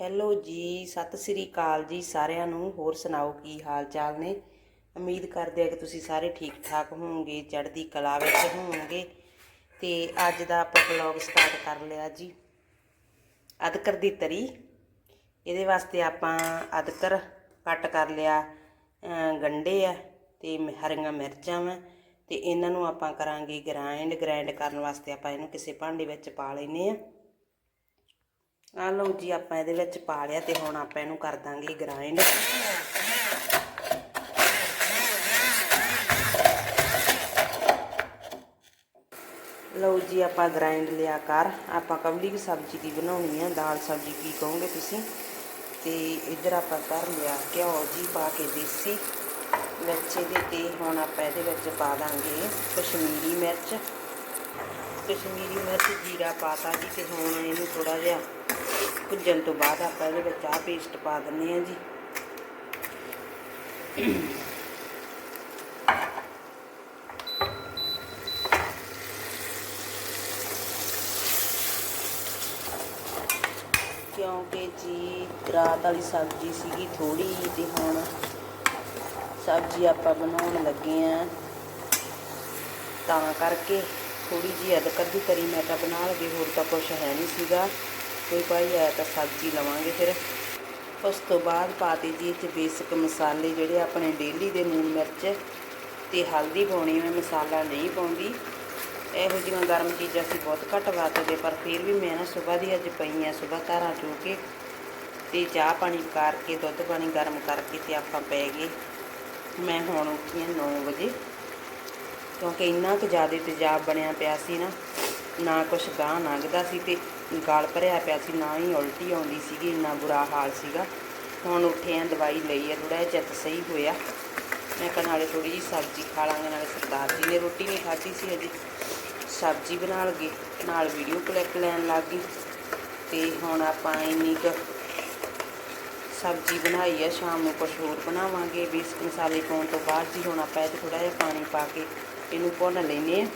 Hello ਜੀ, ਸਤਿ ਸ੍ਰੀ ਅਕਾਲ ਜੀ ਸਾਰਿਆਂ ਨੂੰ, ਹੋਰ ਸੁਣਾਓ ਕੀ ਹਾਲ ਚਾਲ ਨੇ? ਉਮੀਦ ਕਰਦੇ ਆ ਕਿ ਤੁਸੀਂ ਸਾਰੇ ਠੀਕ ਠਾਕ ਹੋਵੋਗੇ, ਚੜ੍ਹਦੀ ਕਲਾ ਵਿੱਚ ਹੋਵੋਗੇ। ਤੇ ਅੱਜ ਦਾ ਆਪਾਂ ਵਲੌਗ ਸਟਾਰਟ ਕਰ ਲਿਆ ਜੀ। ਅਦਕਰ ਦੀ ਤਰੀ। ਇਹਦੇ ਵਾਸਤੇ ਆਪਾਂ ਅਦਕਰ ਕੱਟ ਕਰ ਲਿਆ ਅਮ ਗੰਢੇ ਆ ਤੇ ਹਰੀਆਂ ਮਿਰਚਾਂ ਵਾ ਤੇ ਇਹਨਾਂ ਨੂੰ ਆਪਾਂ ਕਰਾਂਗੇ ਗ੍ਰਾਈਂਡ ਗ੍ਰਾਈਂਡ ਕਰਨ ਵਾਸਤੇ ਆਪਾਂ ਇਹਨੂੰ ਕਿਸੇ ਭਾਂਡੇ ਵਿੱਚ ਪਾ ਲੈਨੇ ਆ ਆ ਲਓ ਜੀ, ਆਪਾਂ ਇਹਦੇ ਵਿੱਚ ਪਾ ਲਿਆ ਤੇ ਹੁਣ ਆਪਾਂ ਇਹਨੂੰ ਕਰ ਦਾਂਗੇ ਗ੍ਰਾਈਂਡ ਲਓ ਜੀ, ਆਪਾਂ ਗ੍ਰਾਈਂਡ ਲਿਆ ਕਰ। ਆਪਾਂ ਕਵਲੀ ਦੀ ਸਬਜ਼ੀ ਦੀ ਬਣਾਉਣੀ ਹੈ ਦਾਲ ਸਬਜ਼ੀ ਕੀ ਕਹੋਗੇ ਤੁਸੀਂ? ਤੇ ਇੱਧਰ ਆਪਾਂ ਕਰ ਲਿਆ ਘਿਓ ਜੀ, ਪਾ ਕੇ ਦੇਸੀ ਮਿਰਚ ਇਹਦੇ ਤੇ। ਹੁਣ ਆਪਾਂ ਇਹਦੇ ਵਿੱਚ ਪਾ ਦਾਂਗੇ ਕਸ਼ਮੀਰੀ ਮਿਰਚ। ਕਸ਼ਮੀਰੀ ਮਿਰਚ ਜੀਰਾ ਪਾਤਾ ਜੀ, ਤੇ ਹੁਣ ਇਹਨੂੰ ਥੋੜਾ ਜਿਹਾ ਭੁੱਜਣ ਤੋਂ ਬਾਅਦ ਆਪਾਂ ਇਹਦੇ ਵਿੱਚ ਆਹ ਪੇਸਟ ਪਾ ਦਿੰਨੇ ਆ ਜੀ। ਕਿਉਂਕਿ ਜੀ ਰਾਤ ਵਾਲੀ ਸਬਜ਼ੀ ਸੀਗੀ ਥੋੜੀ ਤੇ ਹੁਣ ਸਬਜ਼ੀ ਆਪਾਂ ਬਣਾਉਣ ਲੱਗੇ ਆ ਤਾਂ ਕਰਕੇ ਥੋੜੀ ਜੀ ਅਦਰਕ ਦੀ ਤਰੀ ਮੈਂ ਤਾਂ ਬਣਾ ਲਗੀ ਹੋਰ ਤਾਂ ਕੁਛ ਹੈ ਨਹੀਂ ਸੀਗਾ। ਕੋਈ ਭਾਈ ਆਇਆ ਤਾਂ ਸਬਜ਼ੀ ਲਵਾਂਗੇ ਫਿਰ। ਉਸ ਤੋਂ ਬਾਅਦ ਪਾਤੀ ਜੀ ਇੱਥੇ ਬੇਸਿਕ ਮਸਾਲੇ ਜਿਹੜੇ ਆਪਣੇ ਡੇਲੀ ਦੇ ਨੂਨ ਮਿਰਚ ਤੇ ਹਲਦੀ ਪਾਉਣੀ ਮੈਂ ਮਸਾਲਾ ਨਹੀਂ ਪਾਉਂਦੀ। ਇਹੋ ਜਿਹੀਆਂ ਗਰਮ ਚੀਜ਼ਾਂ ਅਸੀਂ ਬਹੁਤ ਘੱਟ ਵਰਤਦੇ, ਪਰ ਫਿਰ ਵੀ ਮੈਂ ਨਾ ਸਵੇਰ ਦੀ ਅੱਜ ਪਈ ਆ ਸਵੇਰ ਧਾਰਾਂ ਚੋ ਕੇ ਤੇ ਚਾਹ ਪਾਣੀ ਕਰ ਕੇ ਦੁੱਧ ਪਾਣੀ ਗਰਮ ਕਰਕੇ ਤੇ ਆਪਾਂ ਪੈ ਗਏ। ਮੈਂ ਹੁਣ ਉੱਠੀ ਹਾਂ 9 ਵਜੇ, ਕਿਉਂਕਿ ਇੰਨਾ ਕੁ ਜ਼ਿਆਦਾ ਤੇਜ਼ਾਬ ਬਣਿਆ ਪਿਆ ਸੀ ਨਾ। ਨਾ ਕੁਛ ਗਾਹ ਲੰਘਦਾ ਸੀ ਤੇ ਗਲ ਭਰਿਆ ਪਿਆ ਸੀ, ਨਾ ਹੀ ਉਲਟੀ ਆਉਂਦੀ ਸੀਗੀ, ਇੰਨਾ ਬੁਰਾ ਹਾਲ ਸੀਗਾ। ਹੁਣ ਉੱਠੇ ਆ, ਦਵਾਈ ਲਈ ਆ ਥੋੜਾ ਜਿਹਾ ਚਿੱਤ ਸਹੀ ਹੋਇਆ। ਮੈਂ ਕਿਹਾ ਨਾਲੇ ਥੋੜੀ ਜਿਹੀ ਸਬਜ਼ੀ ਖਾ ਲਾਂਗੇ, ਨਾਲੇ ਸਰਦਾਰ ਜੀ ਨੇ ਰੋਟੀ ਨਹੀਂ ਖਾਧੀ ਸੀ ਅਜੇ ਸਬਜ਼ੀ ਬਣਾ ਲਗੇ, ਨਾਲ ਵੀਡੀਓ ਕਲਿੱਪ ਲੈਣ ਲੱਗ ਗਈ। ਤੇ ਹੁਣ ਆਪਾਂ ਇੰਨੀ ਕੁ ਸਬਜ਼ੀ ਬਣਾਈ ਆ, ਸ਼ਾਮ ਨੂੰ ਕੁਝ ਹੋਰ ਬਣਾਵਾਂਗੇ। ਬੇਸਿਕ ਮਸਾਲੇ ਪਾਉਣ ਤੋਂ ਬਾਅਦ ਜੀ ਹੁਣ ਆਪਾਂ ਇਹ ਥੋੜਾ ਜਿਹਾ ਪਾਣੀ ਪਾ ਕੇ ਇਹਨੂੰ ਭੁੰਨ ਲੈਨੇ ਆ।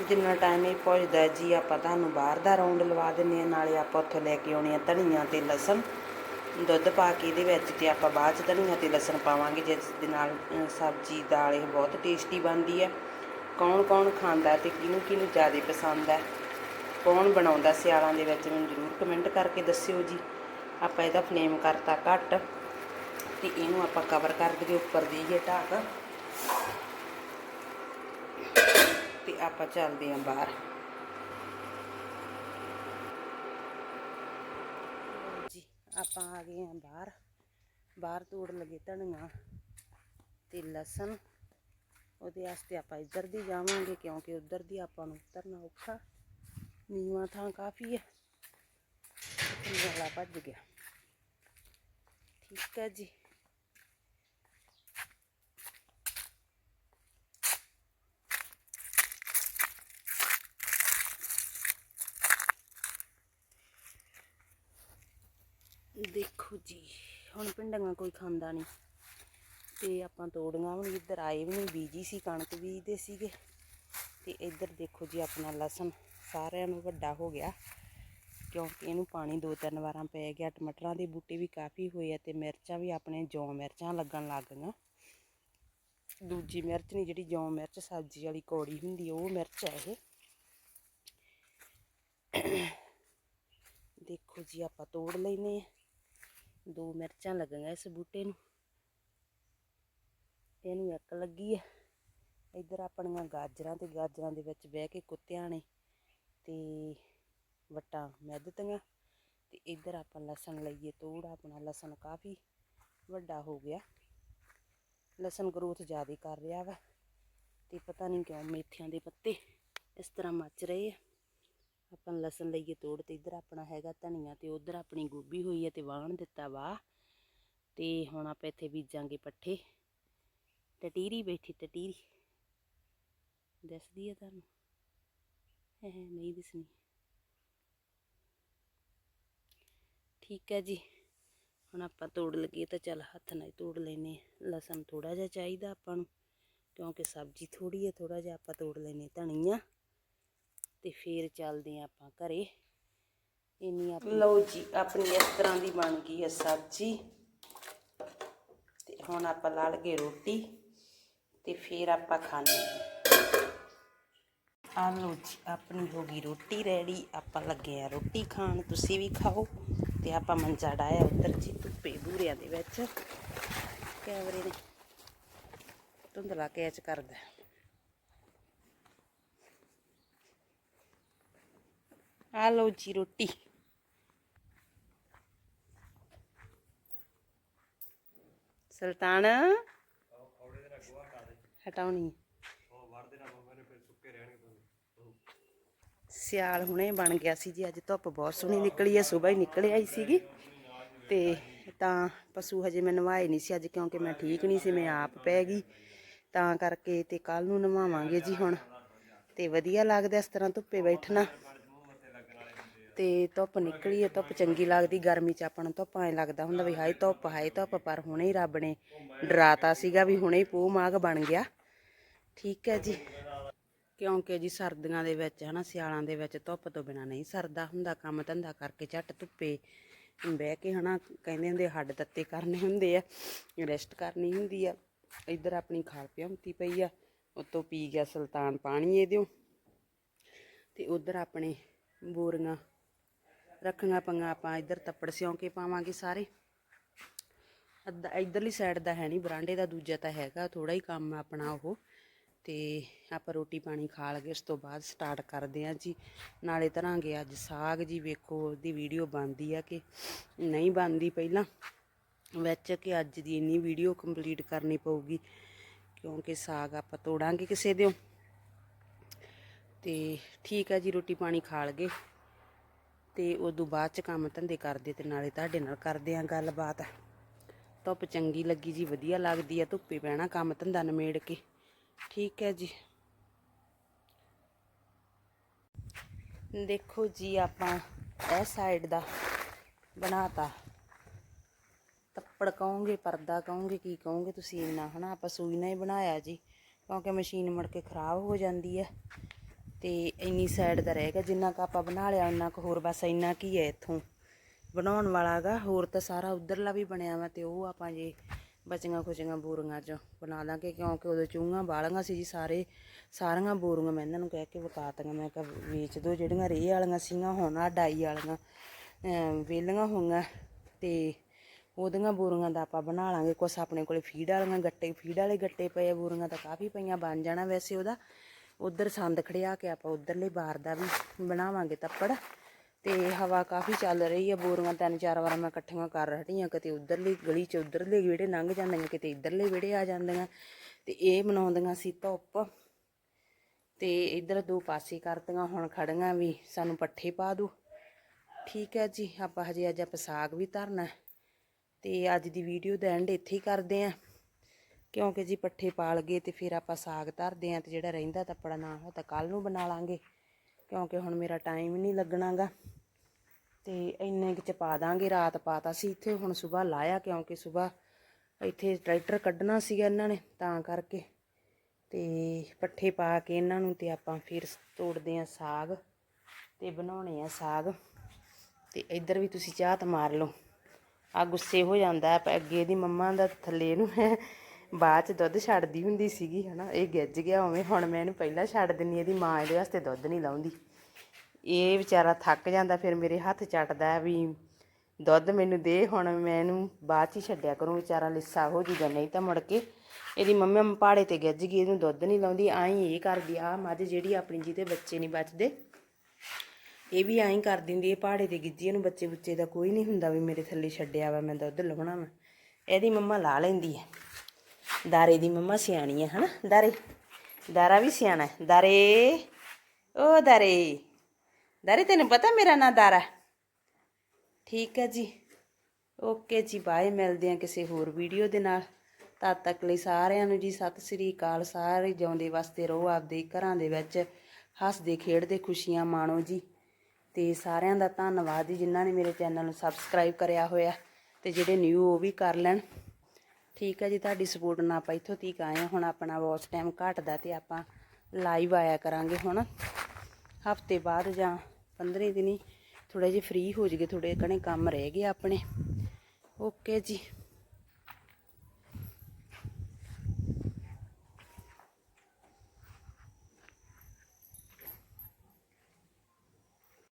ਜਿੰਨਾ ਟਾਈਮ ਇਹ ਪੁੱਜਦਾ ਜੀ ਆਪਾਂ ਤੁਹਾਨੂੰ ਬਾਹਰ ਦਾ ਰਾਉਂਡ ਲਵਾ ਦਿੰਨੇ ਆ ਨਾਲੇ ਆਪਾਂ ਉੱਥੋਂ ਲੈ ਕੇ ਆਉਣੇ ਆ ਧਨੀਆ ਤੇ ਲਸਣ। ਦੁੱਧ ਪਾ ਕੇ ਇਹਦੇ ਵਿੱਚ ਤੇ ਆਪਾਂ ਬਾਅਦ ਚ ਧਨੀਆ ਤੇ ਲਸਣ ਪਾਵਾਂਗੇ, ਜਿਸ ਦੇ ਨਾਲ ਸਬਜ਼ੀ, ਦਾਲ ਇਹ ਬਹੁਤ ਟੇਸਟੀ ਬਣਦੀ ਹੈ। ਕੌਣ ਕੌਣ ਖਾਂਦਾ ਤੇ ਕਿਹਨੂੰ ਕਿਹਨੂੰ ਜ਼ਿਆਦਾ ਪਸੰਦ ਹੈ, ਕੌਣ ਬਣਾਉਂਦਾ ਸਿਆਲਾਂ ਦੇ ਵਿੱਚ ਮੈਨੂੰ ਜ਼ਰੂਰ ਕਮੈਂਟ ਕਰਕੇ ਦੱਸਿਓ ਜੀ। ਆਪਾਂ ਇਹਦਾ ਫਲੇਮ ਕਰਤਾ ਘੱਟ ਤੇ ਇਹਨੂੰ ਆਪਾਂ ਕਵਰ ਕਰ ਦਈਏ ਉੱਪਰ ਦੇਈਏ ਢੱਕ। ਤੇ ਆਪਾਂ ਚੱਲਦੇ ਆਂ ਬਾਹਰ। ਜੀ, ਆਪਾਂ ਆ ਗਏ ਆਂ ਬਾਹਰ। ਬਾਹਰ ਤੋੜ ਲਗੇ ਧਨੀਆ ਤੇ ਲਸਣ। ਉਹਦੇ ਵਾਸਤੇ ਆਪਾਂ ਇੱਧਰ ਦੀ ਜਾਵਾਂਗੇ ਕਿਉਂਕਿ ਉੱਧਰ ਦੀ ਆਪਾਂ ਨੂੰ ਉਤਰਨਾ ਔਖਾ। ਨੀਵਾਂ ਥਾਂ ਕਾਫੀ ਹੈ। ਵਾਲਾ ਭੱਜ ਗਿਆ। ਠੀਕ ਹੈ ਜੀ। ਦੇਖੋ ਜੀ ਹੁਣ ਪਿੰਡਾਂ ਕੋਈ ਖਾਂਦਾ ਨਹੀਂ। ਤੇ ਆਪਾਂ ਤੋੜੀਆਂ ਵੀ ਨੀ, ਇੱਧਰ ਆਏ ਵੀ ਨਹੀਂ ਬੀਜੀ ਸੀ ਕਣਕ ਬੀਜਦੇ ਸੀਗੇ। ਤੇ ਇੱਧਰ ਦੇਖੋ ਜੀ ਆਪਣਾ ਲਸਣ ਸਾਰਿਆਂ ਨੂੰ ਵੱਡਾ ਹੋ ਗਿਆ ਕਿਉਂਕਿ ਇਹਨੂੰ ਪਾਣੀ ਦੋ ਤਿੰਨ ਵਾਰਾਂ ਪੈ ਗਿਆ। ਟਮਾਟਰਾਂ ਦੇ ਬੂਟੇ ਵੀ ਕਾਫੀ ਹੋਏ ਆ ਤੇ ਮਿਰਚਾਂ ਵੀ ਆਪਣੇ ਜੌਂ ਮਿਰਚਾਂ ਲੱਗਣ ਲੱਗ ਗਈਆਂ। ਦੂਜੀ ਮਿਰਚ ਨਹੀਂ ਜਿਹੜੀ ਜੌਂ ਮਿਰਚ ਸਬਜ਼ੀ ਵਾਲੀ ਕੌੜੀ ਹੁੰਦੀ ਉਹ ਮਿਰਚ ਹੈ ਇਹ। ਦੇਖੋ ਜੀ ਆਪਾਂ ਤੋੜ ਲੈਨੇ ਆ। ਦੋ ਮਿਰਚਾਂ ਲੱਗੀਆਂ ਇਸ ਬੂਟੇ ਨੂੰ। ਇਹਨੂੰ ਇੱਕ ਲੱਗੀ ਹੈ ਇੱਧਰ ਆਪਣੀਆਂ ਗਾਜਰਾਂ ਤੇ ਗਾਜਰਾਂ ਦੇ ਵਿੱਚ ਬਹਿ ਕੇ ਕੁੱਤਿਆਂ ਨੇ ਤੇ ਵਟਾਂ ਮਿੱਧਤੀਆਂ ਤੇ ਇੱਧਰ ਆਪਾਂ ਲਸਣ ਲਈਏ ਤੋੜ ਆਪਣਾ ਲਸਣ ਕਾਫੀ ਵੱਡਾ ਹੋ ਗਿਆ। ਲਸਣ ਗਰੋਥ ਜ਼ਿਆਦਾ ਕਰ ਰਿਹਾ ਵਾ ਤੇ ਪਤਾ ਨਹੀਂ ਕਿਉਂ ਮੇਥਿਆਂ ਦੇ ਪੱਤੇ ਇਸ ਤਰ੍ਹਾਂ ਮੱਚ ਰਹੇ ਆ। ਆਪਾਂ ਲਸਣ ਲਈਏ ਤੋੜ ਤੇ ਇੱਧਰ ਆਪਣਾ ਹੈਗਾ ਧਨੀਆ, ਤੇ ਉਧਰ ਆਪਣੀ ਗੋਭੀ ਹੋਈ ਹੈ ਤੇ ਵਾਹਣ ਦਿੱਤਾ ਵਾ। ਤੇ ਹੁਣ ਆਪਾਂ ਇੱਥੇ ਬੀਜਾਂਗੇ ਪੱਠੇ। ਟਟੀਰੀ ਬੈਠੀ ਟਟੀਰੀ ਦੱਸਦੀ ਹੈ ਤੁਹਾਨੂੰ? ਹੈ ਨਹੀਂ ਦਿਸਣੀ। ਠੀਕ ਹੈ ਜੀ। ਹੁਣ ਆਪਾਂ ਤੋੜ ਲਈਏ ਤਾਂ ਚੱਲ ਹੱਥ ਨਾਲ ਹੀ ਤੋੜ ਲੈਨੇ ਆ। ਲਸਣ ਥੋੜਾ ਜਿਹਾ ਚਾਹੀਦਾ ਆਪਾਂ ਨੂੰ, ਕਿਉਂਕਿ ਸਬਜ਼ੀ ਥੋੜੀ ਹੈ ਥੋੜਾ ਜਿਹਾ ਆਪਾਂ ਤੋੜ ਲੈਨੇ ਧਨੀਆ। ਤੇ ਫੇਰ ਚੱਲਦੇ ਹਾਂ ਆਪਾਂ ਘਰੇ। ਇੰਨੀ ਆਪ ਲਓ ਜੀ, ਆਪਣੀ ਇਸ ਤਰ੍ਹਾਂ ਦੀ ਬਣ ਗਈ ਹੈ ਸਬਜ਼ੀ। ਤੇ ਹੁਣ ਆਪਾਂ ਲਾ ਲਗੇ ਰੋਟੀ ਤੇ ਫਿਰ ਆਪਾਂ ਖਾਣੇ ਆ। ਲਓ ਜੀ, ਆਪਣੀ ਹੋ ਗਈ ਰੋਟੀ ਰੈਡੀ। ਆਪਾਂ ਲੱਗੇ ਆ ਰੋਟੀ ਖਾਣ। ਤੁਸੀਂ ਵੀ ਖਾਓ ਤੇ ਆਪਾਂ ਮੰਜਾ ਡਾਇਆ ਉੱਧਰ ਜੀ ਧੁੱਪੇ ਬੂਰਿਆਂ ਦੇ ਵਿੱਚ। ਕੈਮਰੇ ਨੇ ਧੁੰਦਲਾ ਕੈਚ ਕਰਦਾ। ਆ ਲਓ ਜੀ ਰੋਟੀ। ਸੁਲਤਾਨ, ਹਟਾਉਣੀ ਸਿਆਲ ਹੁਣੇ ਬਣ ਗਿਆ ਸੀ ਜੀ, ਅੱਜ ਧੁੱਪ ਬਹੁਤ ਸੋਹਣੀ ਨਿਕਲੀ ਹੈ, ਸਵੇਰ ਹੀ ਨਿਕਲ ਆਈ ਸੀਗੀ। ਤੇ ਤਾਂ ਪਸ਼ੂ ਹਜੇ ਮੈਂ ਨਵਾਏ ਨਹੀਂ ਸੀ ਅੱਜ, ਕਿਉਂਕਿ ਮੈਂ ਠੀਕ ਨਹੀਂ ਸੀ, ਮੈਂ ਆਪ ਪੈ ਗਈ। ਤਾਂ ਕਰਕੇ ਤੇ ਕੱਲ ਨੂੰ ਨਵਾਵਾਂਗੇ ਜੀ ਹੁਣ। ਤੇ ਵਧੀਆ ਲੱਗਦਾ ਇਸ ਤਰ੍ਹਾਂ ਧੁੱਪੇ ਬੈਠਣਾ। ਤੇ ਧੁੱਪ ਨਿਕਲੀ ਹੈ ਧੁੱਪ ਚੰਗੀ ਲੱਗਦੀ, ਗਰਮੀ ਚ ਆਪਾਂ ਨੂੰ ਧੁੱਪ ਐ ਲੱਗਦਾ ਹੁੰਦਾ ਵੀ ਹਾਏ ਧੁੱਪ ਹਾਏ ਧੁੱਪ, ਪਰ ਹੁਣੇ ਹੀ ਰੱਬ ਨੇ ਡਰਾਤਾ ਸੀਗਾ ਵੀ ਹੁਣੇ ਹੀ ਪੂਹ ਮਾਗ ਬਣ ਗਿਆ। ਠੀਕ ਹੈ ਜੀ। ਕਿਉਂਕਿ ਜੀ ਸਰਦੀਆਂ ਦੇ ਵਿੱਚ ਹਨਾ, ਸਿਆਲਾਂ ਦੇ ਵਿੱਚ ਧੁੱਪ ਤੋਂ ਬਿਨਾ ਨਹੀਂ ਸਰਦਾ ਹੁੰਦਾ, ਕੰਮ ਧੰਦਾ ਕਰਕੇ ਝੱਟ ਧੁੱਪੇ ਬਹਿ ਕੇ ਹਨਾ, ਕਹਿੰਦੇ ਹੁੰਦੇ ਹੱਡ ਤੱਤੇ ਕਰਨੇ ਹੁੰਦੇ ਆ, ਰੈਸਟ ਕਰਨੀ ਹੁੰਦੀ ਆ। ਇੱਧਰ ਆਪਣੀ ਖਾਲ ਪਿਆਉਂਤੀ ਪਈ ਆ, ਉਤੋਂ ਪੀ ਗਿਆ ਸੁਲਤਾਨ ਪਾਣੀ ਇਹਦੇ ਤੇ ਉਧਰ ਆਪਣੇ ਬੋਰੀਆਂ ਰੱਖੀਆਂ ਪੰਗਾ ਆਪਾਂ ਇੱਧਰ ਤੱਪੜ ਸਿਉਂ ਕੇ ਪਾਵਾਂਗੇ ਸਾਰੇ। ਅੱਧਾ ਇਧਰਲੀ ਸਾਈਡ ਦਾ ਹੈ ਨਹੀਂ ਬਰਾਂਡੇ ਦਾ ਦੂਜਾ ਤਾਂ ਹੈਗਾ ਥੋੜਾ ਹੀ ਕੰਮ ਆਪਣਾ ਉਹ। ਤੇ ਆਪਾਂ ਰੋਟੀ ਪਾਣੀ ਖਾ ਲਗੇ, ਉਸ ਤੋਂ ਬਾਅਦ ਸਟਾਰਟ ਕਰਦੇ ਆਂ ਜੀ। ਨਾਲੇ ਧਰਾਂਗੇ ਅੱਜ ਸਾਗ ਜੀ, ਵੇਖੋ ਉਹਦੀ ਵੀਡੀਓ ਬਣਦੀ ਆ ਕਿ ਨਹੀਂ ਬਣਦੀ ਪਹਿਲਾਂ। ਵਿੱਚ ਕਿ ਅੱਜ ਦੀ ਇੰਨੀ ਵੀਡੀਓ ਕੰਪਲੀਟ ਕਰਨੀ ਪਊਗੀ, ਕਿਉਂਕਿ ਸਾਗ ਆਪਾਂ ਤੋੜਾਂਗੇ ਕਿਸੇ ਦਿਓ। ਤੇ ਠੀਕ ਆ ਜੀ, ਰੋਟੀ ਪਾਣੀ ਖਾ ਲਗੇ। ਤੇ ਉਦੋਂ ਬਾਅਦ ਚ ਕੰਮ ਧੰਦੇ ਕਰਦੇ ਤੇ ਨਾਲੇ ਤੁਹਾਡੇ ਨਾਲ ਕਰਦੇ ਆਂ ਗੱਲਬਾਤ। ਧੁੱਪ ਚੰਗੀ ਲੱਗੀ ਜੀ, ਵਧੀਆ ਲੱਗਦੀ ਆ, ਧੁੱਪੇ ਬਹਿਣਾ ਕੰਮ ਧੰਦਾ ਨਮੇੜ ਕੇ। ਠੀਕ ਹੈ ਜੀ। ਦੇਖੋ ਜੀ, ਆਪਾਂ ਇਹ ਸਾਈਡ ਦਾ ਬਣਾਤਾ। ਤੱਪੜ ਕਹੋਗੇ, ਪਰਦਾ ਕਹੋਗੇ, ਕੀ ਕਹੋਗੇ ਤੁਸੀਂ ਇੰਨਾ, ਹਨਾ? ਆਪਾਂ ਸੂਈ ਨਾਲ ਹੀ ਬਣਾਇਆ ਜੀ, ਕਿਉਂਕਿ ਮਸ਼ੀਨ ਮੁੜ ਕੇ ਖਰਾਬ ਹੋ ਜਾਂਦੀ ਹੈ। ਤੇ ਇੰਨੀ ਸਾਈਡ ਦਾ ਗਿਆ ਜਿੰਨਾ ਕ ਆਪਾਂ ਬਣਾ ਲਿਆ ਉਹਨਾਂ ਕੁ ਹੋਰ ਬਸ ਇੰਨਾ ਕੀ ਹੈ ਇੱਥੋਂ। ਬਣਾਉਣ ਵਾਲਾਗਾ ਹੋਰ ਤਾਂ ਸਾਰਾ ਉਧਰਲਾ ਵੀ ਬਣਿਆ ਵਾ ਤੇ ਉਹ ਆਪਾਂ ਜੇ ਬਚੀਆਂ ਖੁਚੀਆਂ ਬੋਰੀਆਂ ਚ ਬਣਾ ਦਾਂਗੇ ਕਿਉਂਕਿ ਉਦੋਂ ਚੂਹੀਆਂ ਬਾਲੀਆਂ ਸੀ ਜੀ ਸਾਰੇ। ਸਾਰੀਆਂ ਬੋਰੀਆਂ ਮੈਂ ਇਹਨਾਂ ਨੂੰ ਕਹਿ ਕੇ ਵਕਾਤੀਆਂ ਮੈਂ ਕਿਹਾ ਵੇਚ ਦਿਓ ਜਿਹੜੀਆਂ ਰੇਹ ਵਾਲੀਆਂ ਸੀਗੀਆਂ ਹੁਣ ਆ ਡਾਈ ਵਾਲੀਆਂ ਵੇਲੀਆਂ ਹੋਈਆਂ। ਤੇ ਉਹਦੀਆਂ ਬੋਰੀਆਂ ਦਾ ਆਪਾਂ ਬਣਾ ਲਾਂਗੇ ਕੁਛ ਆਪਣੇ ਕੋਲੇ ਫੀਡ ਵਾਲੀਆਂ ਗੱਟੇ ਫੀਡ ਵਾਲੇ ਗੱਟੇ ਪਏ ਆ, ਬੋਰੀਆਂ ਤਾਂ ਕਾਫੀ ਪਈਆਂ ਬਣ ਜਾਣਾ ਵੈਸੇ ਉਹਦਾ। ਉਧਰ ਸੰਦ ਖੜਿਆ ਕੇ ਆਪਾਂ ਉਧਰਲੇ ਬਾਰ ਦਾ ਵੀ ਬਣਾਵਾਂਗੇ ਤੱਪੜ। ਤੇ ਹਵਾ ਕਾਫੀ ਚੱਲ ਰਹੀ ਹੈ ਬੋਰੀਆਂ ਤਿੰਨ ਚਾਰ ਵਾਰ ਮੈਂ ਇਕੱਠੀਆਂ ਕਰ ਰਹੀ ਕਿਤੇ ਉਧਰਲੀ ਗਲੀ ਚ ਉਧਰਲੇ ਵਿਹੜੇ ਲੰਘ ਜਾਂਦੀਆਂ, ਕਿਤੇ ਇਧਰਲੇ ਵਿਹੜੇ ਆ ਜਾਂਦੀਆਂ। ਤੇ ਇਹ ਬਣਾਉਂਦੀਆਂ ਸੀ ਧੁੱਪ। ਤੇ ਇਧਰ ਦੋ ਪਾਸੇ ਕਰਤੀਆਂ, ਹੁਣ ਖੜੀਆਂ ਵੀ, ਸਾਨੂੰ ਪੱਠੇ ਪਾ ਦੋ। ਠੀਕ ਹੈ ਜੀ, ਆਪਾਂ ਹਜੇ ਅੱਜ ਆਪਾਂ ਸਾਗ ਵੀ ਧਰਨਾ। ਹੈ। ਤੇ ਅੱਜ ਦੀ ਵੀਡੀਓ ਦਾ ਐਂਡ ਇੱਥੇ ਹੀ ਕਰਦੇ ਆਂ ਕਿਉਂਕਿ ਜੀ ਪੱਠੇ ਪਾਲ ਗਏ ਤੇ ਫਿਰ ਆਪਾਂ ਸਾਗ ਧਰਦੇ ਆਂ ਤੇ ਜਿਹੜਾ ਰਹਿੰਦਾ ਤੱਪੜਾ ਨਾ ਹੋ ਤਾਂ ਕੱਲ ਨੂੰ ਬਣਾ ਲਾਂਗੇ। ਕਿਉਂਕਿ ਹੁਣ ਮੇਰਾ ਟਾਈਮ ਨਹੀਂ ਲੱਗਣਾਗਾ। ਤੇ ਇੰਨੇ ਕੁ ਚ ਪਾ ਦਾਂਗੇ, ਰਾਤ ਪਾਤਾ ਸੀ। ਇੱਥੇ ਹੁਣ ਸਵੇਰ ਲਾਇਆ ਕਿਉਂਕਿ ਸਵੇਰ ਇੱਥੇ ਟਰੈਕਟਰ ਕੱਢਣਾ ਸੀਗਾ ਇਹਨਾਂ ਨੇ ਤਾਂ ਕਰਕੇ। ਤੇ ਪੱਠੇ ਪਾ ਕੇ ਇਹਨਾਂ ਨੂੰ ਤੇ ਆਪਾਂ ਫਿਰ ਤੋੜਦੇ ਆਂ ਸਾਗ ਤੇ ਬਣਾਉਣੇ ਆ ਸਾਗ। ਤੇ ਇੱਧਰ ਵੀ ਤੁਸੀਂ ਚਾਹਤ ਮਾਰ ਲਓ। ਆ ਗੁੱਸੇ ਹੋ ਜਾਂਦਾ ਅੱਗੇ ਦੀ ਮੰਮਾ ਦਾ ਥੱਲੇ ਨੂੰ। ਹੈ ਬਾਅਦ ਚ ਦੁੱਧ ਛੱਡਦੀ ਹੁੰਦੀ ਸੀਗੀ, ਹਨਾ? ਇਹ ਗਿੱਜ ਗਿਆ ਉਵੇਂ। ਹੁਣ ਮੈਂ ਇਹਨੂੰ ਪਹਿਲਾਂ ਛੱਡ ਦਿੰਨੀ ਇਹਦੀ ਮਾਂ ਇਹਦੇ ਵਾਸਤੇ ਦੁੱਧ ਨਹੀਂ ਲਾਉਂਦੀ। ਇਹ ਵਿਚਾਰਾ ਥੱਕ ਜਾਂਦਾ, ਫਿਰ ਮੇਰੇ ਹੱਥ ਚੱਟਦਾ ਵੀ ਦੁੱਧ ਮੈਨੂੰ ਦੇ, ਹੁਣ ਮੈਂ ਇਹਨੂੰ ਬਾਅਦ ਚ ਹੀ ਛੱਡਿਆ ਕਰੂੰ, ਵਿਚਾਰਾ ਲਿੱਸਾ ਹੋ ਜੂਗਾ, ਨਹੀਂ ਤਾਂ ਮੁੜ ਕੇ ਇਹਦੀ ਮੰਮੀ ਪਹਾੜੇ ਤੇ ਗਿੱਜ ਗਈ, ਇਹਨੂੰ ਦੁੱਧ ਨਹੀਂ ਲਾਉਂਦੀ ਆਈ ਇਹ ਕਰਦੀ ਆ ਮੱਝ ਜਿਹੜੀ ਆਪਣੀ ਜਿਹਦੇ ਬੱਚੇ ਨਹੀਂ ਬਚਦੇ, ਇਹ ਵੀ ਐਂ ਕਰ ਦਿੰਦੀ, ਇਹ ਪਹਾੜੇ ਤੇ ਗਿੱਜੀ ਇਹਨੂੰ ਬੱਚੇ ਬੁੱਚੇ ਦਾ ਕੋਈ ਨਹੀਂ ਹੁੰਦਾ ਵੀ ਮੇਰੇ ਥੱਲੇ ਛੱਡਿਆ ਵਾ, ਮੈਂ ਦੁੱਧ ਲਾਉਣਾ ਵਾ। ਇਹਦੀ ਮੰਮਾ ਲਾ ਲੈਂਦੀ ਹੈ। ਦਾਰੇ ਦੀ ਮੰਮਾ ਸਿਆਣੀ ਹੈ ਹਨਾ? ਦਾਰੇ। ਦਾਰਾ ਵੀ ਸਿਆਣਾ ਹੈ। ਦਾਰੇ। ਓ ਦਾਰੇ। ਦਾਰੇ, ਤੈਨੂੰ ਪਤਾ ਮੇਰਾ ਨਾਂ ਦਾਰਾ? ਠੀਕ ਹੈ ਜੀ। ਓਕੇ ਜੀ, ਬਾਏ। ਮਿਲਦੇ ਆ ਕਿਸੇ ਹੋਰ ਵੀਡੀਓ ਦੇ ਨਾਲ। ਤਦ ਤੱਕ ਲਈ ਸਾਰਿਆਂ ਨੂੰ ਜੀ, ਸਤਿ ਸ੍ਰੀ ਅਕਾਲ। ਸਾਰੇ ਜਿਉਂਦੇ ਵਸਦੇ ਰਹੋ ਆਪਦੇ ਘਰਾਂ ਦੇ ਵਿੱਚ। ਹੱਸਦੇ, ਖੇਡਦੇ, ਖੁਸ਼ੀਆਂ ਮਾਣੋ ਜੀ। ਤੇ ਸਾਰਿਆਂ ਦਾ ਧੰਨਵਾਦ ਜੀ, ਜਿਨ੍ਹਾਂ ਨੇ ਮੇਰੇ ਚੈਨਲ ਨੂੰ ਸਬਸਕ੍ਰਾਈਬ ਕਰਿਆ ਹੋਇਆ। ਤੇ ਜਿਹੜੇ ਨਿਊ ਉਹ ਵੀ ਕਰ ਲੈਣ। ਠੀਕ ਹੈ ਜੀ, ਤੁਹਾਡੀ ਸਪੋਰਟ ਨਾਲ ਆਪਾਂ ਇੱਥੋਂ ਤੀਕ ਆਏ ਹਾਂ। ਹੁਣ ਆਪਣਾ ਵਾਚ ਟਾਈਮ ਘਟਦਾ ਤੇ ਆਪਾਂ ਲਾਈਵ ਆਇਆ ਕਰਾਂਗੇ ਹੁਣ। ਹਫ਼ਤੇ ਬਾਅਦ ਜਾਂ 15 ਦਿਨੀ ਥੋੜੇ ਜਿਹਾ ਫ੍ਰੀ ਹੋ ਜਗੇ ਥੋੜੇ ਕਣੇ ਕੰਮ ਰਹਿ ਗਏ ਆਪਣੇ। ਓਕੇ ਜੀ।